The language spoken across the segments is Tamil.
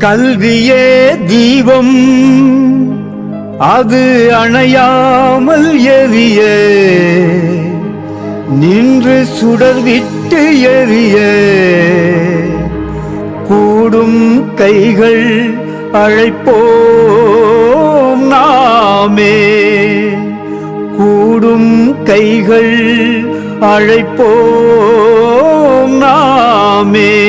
கல்வியே தீபம். அது அணையாமல் எரிய. நின்று சுடர் விட்டு எரிய. கூடும் கைகள் அழைப்போம் நாமே. கூடும் கைகள் அழைப்போம் நாமே.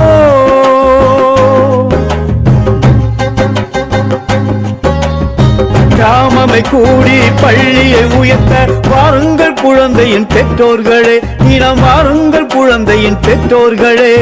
கிராமமை கூடி பள்ளியை உயர்த்த வாருங்கள் குழந்தையின் பெற்றோர்களே இனம் வாருங்கள் குழந்தையின் பெற்றோர்களே.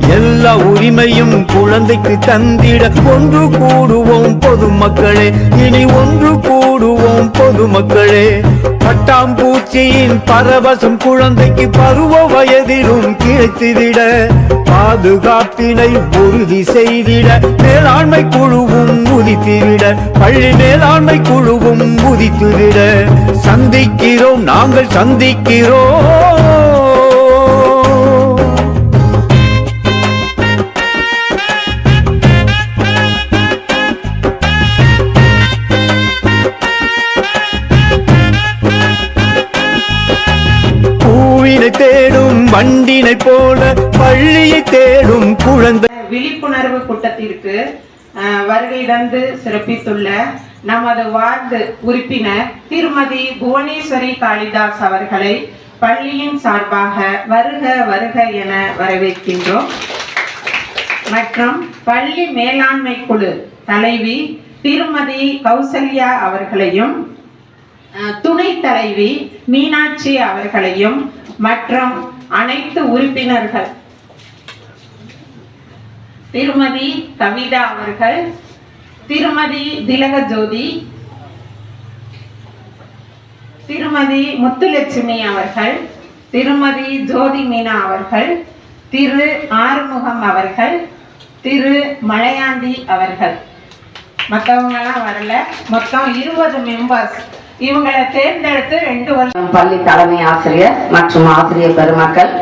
எல்லா உரிமையும் குழந்தைக்கு தந்திட ஒன்று கூடுவோம் பொதுமக்களே. இனி ஒன்று கூடுவோம் பொதுமக்களே. பட்டாம்பூச்சியின் பரவசம் குழந்தைக்கு பருவ வயதிலும் கிடைத்திட பாதுகாப்பினை உறுதி செய்திட. மேலாண்மை குழுவும் உதித்துவிட. பள்ளி மேலாண்மை குழுவும் உதித்துவிட. சந்திக்கிறோம் நாங்கள் சந்திக்கிறோம். பள்ளியை தேடும் குழந்தை. விழிப்புணர்வு கூட்டத்திற்கு அஹ், வருகை தந்து சிறப்பித்துள்ள நமது வார்டு உறுப்பினர் திருமதி புவனேஸ்வரி காளிதாஸ் அவர்களை பள்ளியின் சார்பாக வருக வருக என வரவேற்கின்றோம். மற்றும் பள்ளி மேலாண்மை குழு தலைவி திருமதி கௌசல்யா அவர்களையும் துணை தலைவி மீனாட்சி அவர்களையும் மற்றும் அனைத்து உறுப்பினர்கள் திருமதி கவிதா அவர்கள் திருமதி திலக ஜோதி திருமதி முத்துலட்சுமி அவர்கள் திருமதி ஜோதி மீனா அவர்கள் திரு ஆறுமுகம் அவர்கள் திரு மலையாண்டி அவர்கள். மற்றவங்கெல்லாம் வரல. மொத்தம் இருபது மெம்பர்ஸ் இவங்களை தேர்ந்தெடுத்து ரெண்டு வருஷம் பள்ளி தலைமை ஆசிரியர் மற்றும் ஆசிரியர் பெருமக்கள்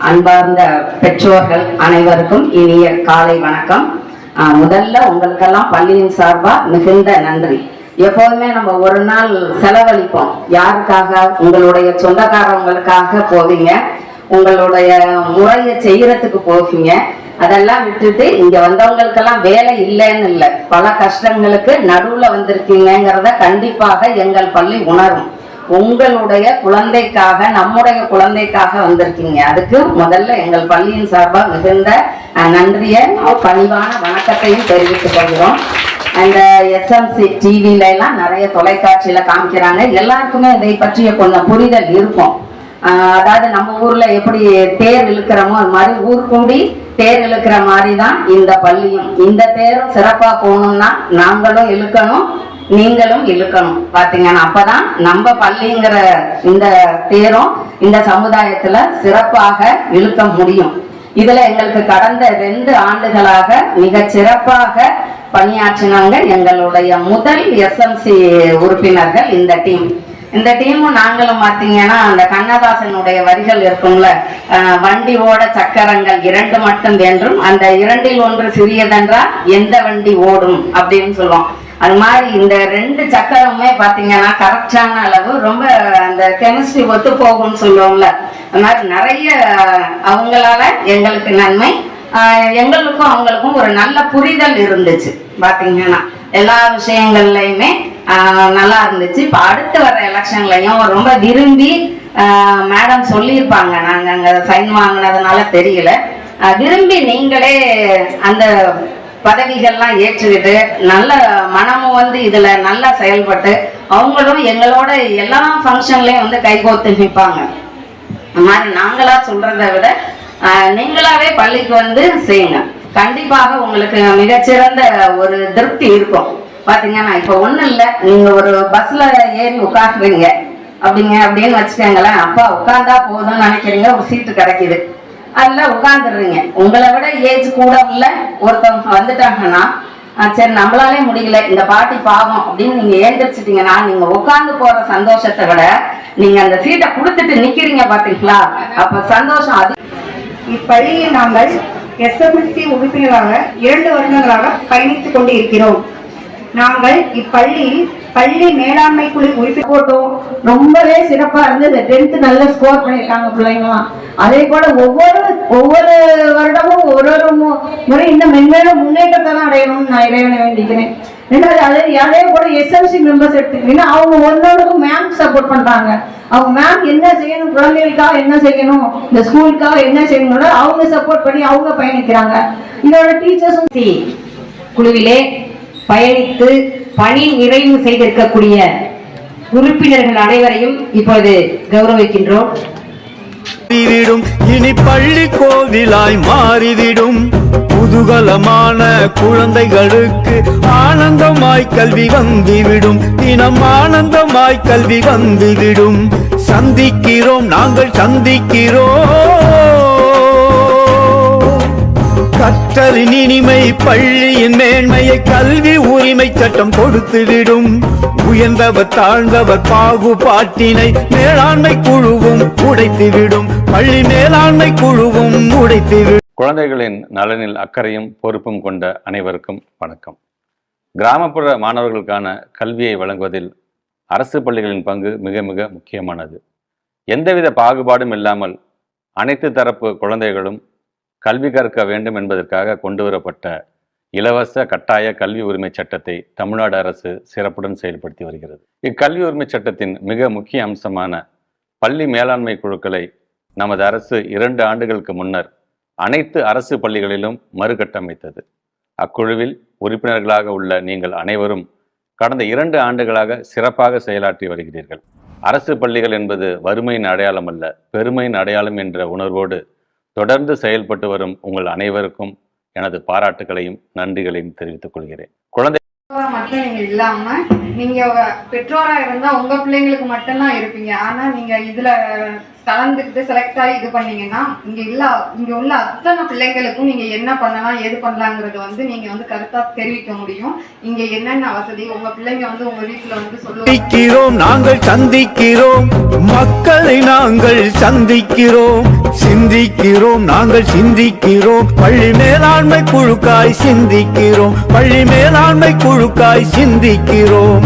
அன்பார்ந்த பெற்றோர்கள் அனைவருக்கும் இனிய காலை வணக்கம். ஆஹ் முதல்ல உங்களுக்கெல்லாம் பள்ளியின் சார்பா மிகுந்த நன்றி. எப்போதுமே நம்ம ஒரு நாள் செலவழிப்போம். யாருக்காக? உங்களுடைய சொந்தக்காரவங்களுக்காக போவீங்க. உங்களுடைய முறையை செய்யறதுக்கு போவீங்க. அதெல்லாம் விட்டுட்டு இங்க வந்தவங்களுக்கெல்லாம் வேலை இல்லைன்னு இல்லை. பல கஷ்டங்களுக்கு நடுவுல வந்திருக்கீங்கிறத கண்டிப்பாக எங்கள் பள்ளி உணரும். உங்களுடைய குழந்தைக்காக நம்முடைய குழந்தைக்காக வந்திருக்கீங்க. அதுக்கு முதல்ல எங்கள் பள்ளியின் சார்பாக மிகுந்த நன்றியை நன்றிய பணிவான வணக்கத்தையும் தெரிவித்துக் கொள்கிறோம். அந்த எஸ்எம்சி டிவில எல்லாம் நிறைய தொலைக்காட்சியில காமிக்கிறாங்க. எல்லாருக்குமே இதை பற்றிய கொஞ்சம் புரிதல் இருக்கும். அதாவது நம்ம ஊர்ல எப்படி தேர் இழுக்கிறோமோ அது மாதிரி ஊர் கூடி தேர் இழுக்கிற மாதிரி தான் இந்த பள்ளியும். இந்த தேரும் சிறப்பா போகணும்னா நாங்களும் இழுக்கணும். நீங்களும் இழுக்கணும். பாத்தீங்கன்னா அப்பதான் நம்ம பள்ளிங்கிற இந்த தேரும் இந்த சமுதாயத்துல சிறப்பாக இழுக்க முடியும். இதுல எங்களுக்கு கடந்த ரெண்டு ஆண்டுகளாக மிக சிறப்பாக பணியாற்றினாங்க எங்களுடைய முதல் எஸ்எம்சி உறுப்பினர்கள் இந்த டீம். இந்த டீமும் நாங்களும் பார்த்தீங்கன்னா அந்த கண்ணதாசனுடைய வரிகள் இருக்கும்ல வண்டி ஓட சக்கரங்கள் இரண்டு மட்டும் வேண்டும் அந்த இரண்டில் ஒன்று சிறியதென்றால் எந்த வண்டி ஓடும் அப்படின்னு சொல்லுவோம். அது மாதிரி இந்த ரெண்டு சக்கரமுமே பார்த்தீங்கன்னா கரெக்டான அளவு ரொம்ப அந்த கெமிஸ்ட்ரி ஒத்து போகும்னு சொல்லுவோம்ல. அது மாதிரி நிறைய அவங்களால எங்களுக்கு நன்மை. எங்களுக்கும் அவங்களுக்கும் ஒரு நல்ல புரிதல் இருந்துச்சு பார்த்தீங்கன்னா. எல்லா விஷயங்கள்லையுமே நல்லா இருந்துச்சு. இப்போ அடுத்து வர எலெக்ஷன்லையும் ரொம்ப விரும்பி மேடம் சொல்லியிருப்பாங்க. நாங்கள் அங்கே சைன் வாங்கினதுனால தெரியல. விரும்பி நீங்களே அந்த பதவிகள்லாம் ஏற்றுக்கிட்டு நல்ல மனமும் வந்து இதுல நல்லா செயல்பட்டு அவங்களும் எங்களோட எல்லா ஃபங்க்ஷன்லயும் வந்து கைகோத்து நிற்பாங்க அந்த மாதிரி நாங்களா சொல்றதை விட ஆஹ், நீங்களாவே பள்ளிக்கு வந்து செய்யுங்க. கண்டிப்பாக உங்களுக்கு மிகச்சிறந்த ஒரு திருப்தி இருக்கும். பாத்தீங்கன்னா இப்போ ஒண்ணும் இல்ல. நீங்க ஒரு பஸ்ல ஏறி உட்காந்துறீங்க அப்படிங்க அப்படின்னு வச்சுக்கோங்களேன். அப்பா உட்காந்தா போதும்னு நினைக்கிறீங்க. ஒரு சீட்டு கிடைக்குது. அதுல உட்காந்துடுறீங்க உங்களை விட ஏஜ் கூட உள்ள ஒருத்தவங்க வந்துட்டாங்கன்னா சரி நம்மளாலே முடியல இந்த பாட்டி பாவம் அப்படின்னு நீங்க ஏந்திரிச்சிட்டீங்கன்னா நீங்க உட்காந்து போற சந்தோஷத்தை விட நீங்க அந்த சீட்டை கொடுத்துட்டு நிக்கிறீங்க பாத்தீங்களா? அப்ப சந்தோஷம் அது இப்பள்ளியில் நாங்கள் எஸ்எம்எஸ்சி உறுப்பினராக இரண்டு வருடங்களாக பயணித்துக் கொண்டு இருக்கிறோம் நாங்கள் இப்பள்ளியில் பள்ளி மேலாண்மை குழு உறுப்பி போட்டோம். ரொம்பவே சிறப்பா இருந்தது டென்த் நல்ல ஸ்கோர் பண்ணியிருக்காங்க பிள்ளைங்களாம் அதே போல ஒவ்வொரு ஒவ்வொரு வருடமும் ஒரு ஒரு முறை இன்னும் மென்மேலும் முன்னேற்றத்தை தான் அடையணும்னு நான் இறைவனை வேண்டிக்கிறேன். ரெண்டாவது அதே அதே போல எஸ்எல்சி மெம்பர்ஸ் எடுத்துக்கிட்டீங்கன்னா அவங்க ஒன்னொருக்கும் மேம் சப்போர்ட் பண்றாங்க. அவங்க மேம் என்ன செய்யணும் குழந்தைகளுக்காக என்ன செய்யணும் இந்த ஸ்கூலுக்காக என்ன செய்யணும்னு அவங்க சப்போர்ட் பண்ணி அவங்க பயணிக்கிறாங்க. இதோட டீச்சர்ஸும் குழுவிலே பயணித்து பணி நிறைவு செய்திருக்கக்கூடிய உறுப்பினர்கள் அனைவரையும் இப்பொழுது கௌரவிக்கின்றோம். இனி பள்ளி கோவிலாய் மாறிவிடும். குதூகலமான குழந்தைகளுக்கு ஆனந்தமாய் கல்வி வந்துவிடும். தினம் ஆனந்தமாய் கல்வி வந்துவிடும். சந்திக்கிறோம் நாங்கள் சந்திக்கிறோம். கற்றலின் இனிமை பள்ளியின் மேன்மையை கல்வி உரிமை சட்டம் கொடுத்துவிடும். உயர்ந்தவர் தாழ்ந்தவர் பாகுபாட்டினை மேலாண்மை குழுவும் உடைத்துவிடும். பள்ளி மேலாண்மை குழுவும் உடைத்துவிடும். குழந்தைகளின் நலனில் அக்கறையும் பொறுப்பும் கொண்ட அனைவருக்கும் வணக்கம். கிராமப்புற மாணவர்களுக்கான கல்வியை வழங்குவதில் அரசு பள்ளிகளின் பங்கு மிக மிக முக்கியமானது. எந்தவித பாகுபாடும் இல்லாமல் அனைத்து தரப்பு குழந்தைகளும் கல்வி கற்க வேண்டும் என்பதற்காக கொண்டுவரப்பட்ட இலவச கட்டாய கல்வி உரிமை சட்டத்தை தமிழ்நாடு அரசு சிறப்புடன் செயல்படுத்தி வருகிறது. இக்கல்வி உரிமை சட்டத்தின் மிக முக்கிய அம்சமான பள்ளி மேலாண்மை குழுக்களை நமது அரசு இரண்டு ஆண்டுகளுக்கு முன்னர் அனைத்து அரசு பள்ளிகளிலும் மறுகட்டமைத்தது. அக்குழுவில் உறுப்பினர்களாக உள்ள நீங்கள் அனைவரும் கடந்த இரண்டு ஆண்டுகளாக சிறப்பாக செயலாற்றி வருகிறீர்கள். அரசு பள்ளிகள் என்பது வறுமையின் அடையாளம் அல்ல பெருமையின் அடையாளம் என்ற உணர்வோடு தொடர்ந்து செயல்பட்டு வரும் உங்கள் அனைவருக்கும் எனது பாராட்டுகளையும் நன்றிகளையும் தெரிவித்துக் கொள்கிறேன். குழந்தை இல்லாம நீங்க பெற்றோரா இருந்தா உங்க பிள்ளைங்களுக்கு மட்டும்தான் இருப்பீங்க. ஆனா நீங்க இதுல கலந்துக்கிட்டு செலக்ட் ஆகி இது பண்ணீங்கன்னா இங்க இல்ல இங்க உள்ள அத்தனை பிள்ளைங்களுக்கும் நீங்க என்ன பண்ணலாம் எது பண்ணலாங்கிறது வந்து நீங்க வந்து கருத்தா தெரிவிக்க முடியும். இங்க என்னென்ன வசதி உங்க பிள்ளைங்க வந்து உங்க வீட்டுல வந்து சொல்லுவாங்க. சந்திக்கிறோம் நாங்கள் சந்திக்கிறோம் மக்களை நாங்கள் சந்திக்கிறோம் சிந்திக்கிறோம் நாங்கள் சிந்திக்கிறோம் பள்ளி மேலாண்மை குழுக்காய் சிந்திக்கிறோம் பள்ளி மேலாண்மை குழுக்காய் சிந்திக்கிறோம்.